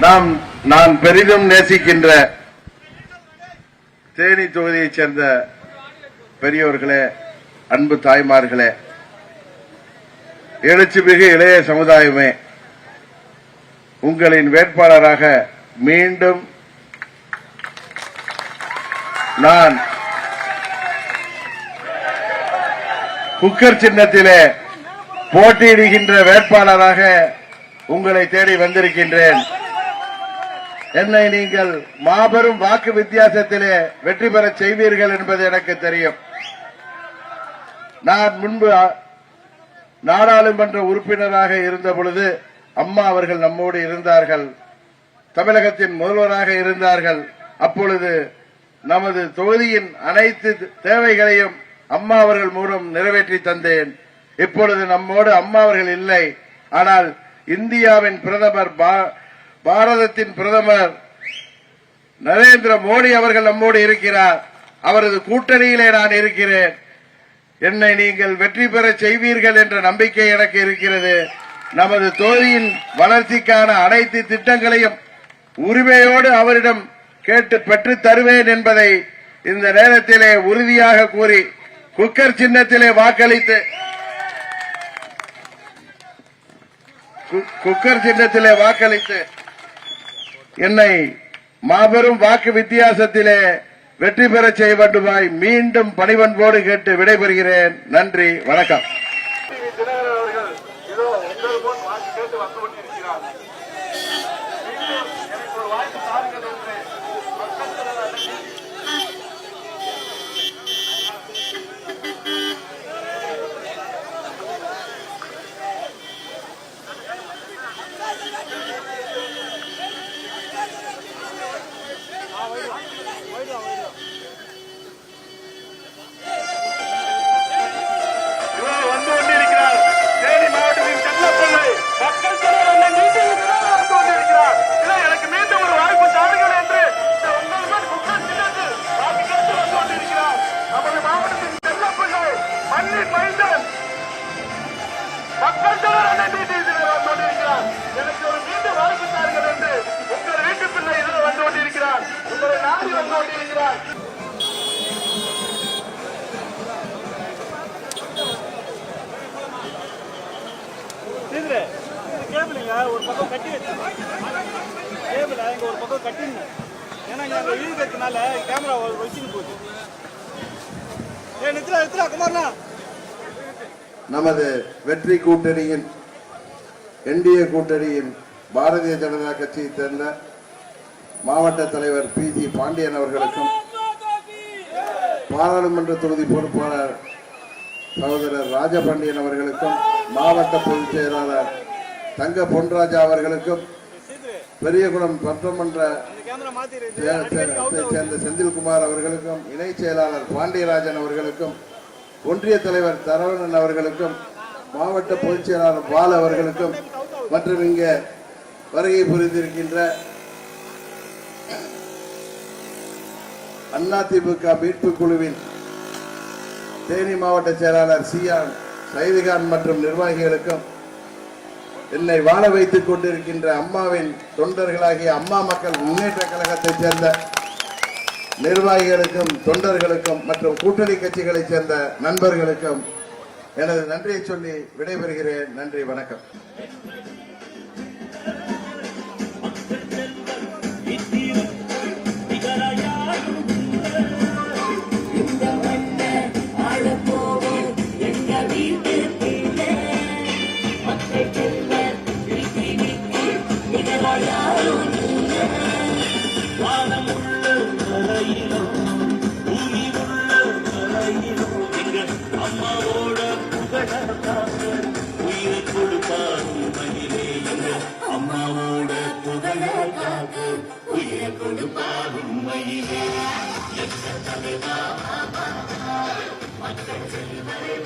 நாம் நான் பெரிதும் நேசிக்கின்ற தேனி தொகுதியைச் சேர்ந்த பெரியோர்களே அன்பு தாய்மார்களே எழுச்சி மிகு இளைய சமுதாயமே உங்களின் வேட்பாளராக மீண்டும் நான் குக்கர் சின்னத்திலே போட்டியிடுகின்ற வேட்பாளராக உங்களை தேடி வந்திருக்கின்றேன். என்னை நீங்கள் மாபெரும் வாக்கு வித்தியாசத்திலே வெற்றி பெறச் செய்வீர்கள் என்பது எனக்கு தெரியும். நான் முன்பு நாடாளுமன்ற உறுப்பினராக இருந்த பொழுது அம்மா அவர்கள் நம்மோடு இருந்தார்கள். தமிழகத்தின் முதல்வராக இருந்தார்கள். அப்பொழுது நமது தொகுதியின் அனைத்து தேவைகளையும் அம்மா அவர்கள் மூலம் நிறைவேற்றி தந்தேன். இப்பொழுது நம்மோடு அம்மா அவர்கள் இல்லை. ஆனால் இந்தியாவின் பிரதமர் பா- பாரதத்தின் பிரதமர் நரேந்திர மோடி அவர்கள் நம்மோடு இருக்கிறார். அவரது கூட்டணியிலே நான் இருக்கிறேன். என்னை நீங்கள் வெற்றி பெற செய்வீர்கள் என்ற நம்பிக்கை எனக்கு இருக்கிறது. நமது தொகுதியின் வளர்ச்சிக்கான அனைத்து திட்டங்களையும் உரிமையோடு அவரிடம் கேட்டு பெற்றுத் தருவேன் என்பதை இந்த நேரத்திலே உறுதியாக கூறி குக்கர் சின்னத்திலே வாக்களித்து கு- குக்கர் சின்னத்திலே வாக்களித்து என்னை மாபெரும் வாக்கு வித்தியாசத்திலே வெற்றி பெற செய்ய வேண்டுமாய் மீண்டும் பணிவன்போடு கேட்டு விடைபெறுகிறேன் நன்றி வணக்கம் கட்டி வச்சு கேபிள இங்க ஒரு பக்கம் கட்டிருந்தேன் ஏன்னா இங்கே அங்கே இழுக்கிறதுனால கேமரா வச்சுன்னு போச்சு ஏ நித்ரா நித்ரா குமார்ண்ணா நமது வெற்றி கூட்டணியின் என்டிஏ கூட்டணியின் பாரதிய ஜனதா கட்சியைச் சேர்ந்த மாவட்ட தலைவர் பி ஜி பாண்டியன் அவர்களுக்கும் பாராளுமன்ற தொகுதி பொறுப்பாளர் சகோதரர் ராஜபாண்டியன் அவர்களுக்கும் மாவட்ட பொதுச் செயலாளர் தங்க பொன்ராஜா அவர்களுக்கும் பெரியகுளம் சட்டமன்ற சேர்ந்த செந்தில்குமார் அவர்களுக்கும் இணை செயலாளர் பாண்டியராஜன் அவர்களுக்கும் ஒன்றிய தலைவர் தரவணன் அவர்களுக்கும் மாவட்ட பொதுச் செயலாளர் பால் அவர்களுக்கும் மற்றும் இங்கே வருகை புரிந்திருக்கின்ற அதிமுக மீட்பு குழுவின் தேனி மாவட்ட செயலாளர் சியான் சைதுகான் மற்றும் நிர்வாகிகளுக்கும் என்னை வாழ வைத்துக் கொண்டிருக்கின்ற அம்மாவின் தொண்டர்களாகிய அம்மா மக்கள் முன்னேற்ற கழகத்தைச் சேர்ந்த நிர்வாகிகளுக்கும் தொண்டர்களுக்கும் மற்றும் கூட்டணி கட்சிகளைச் சேர்ந்த நண்பர்களுக்கும் எனது நன்றியை சொல்லி விடைபெறுகிறேன். நன்றி வணக்கம். அம்மாவோட புகழ காக்கு. உயிரை கொடுப்பாரும் மயிலே எந்த தலைவா மக்கள் செல்வரை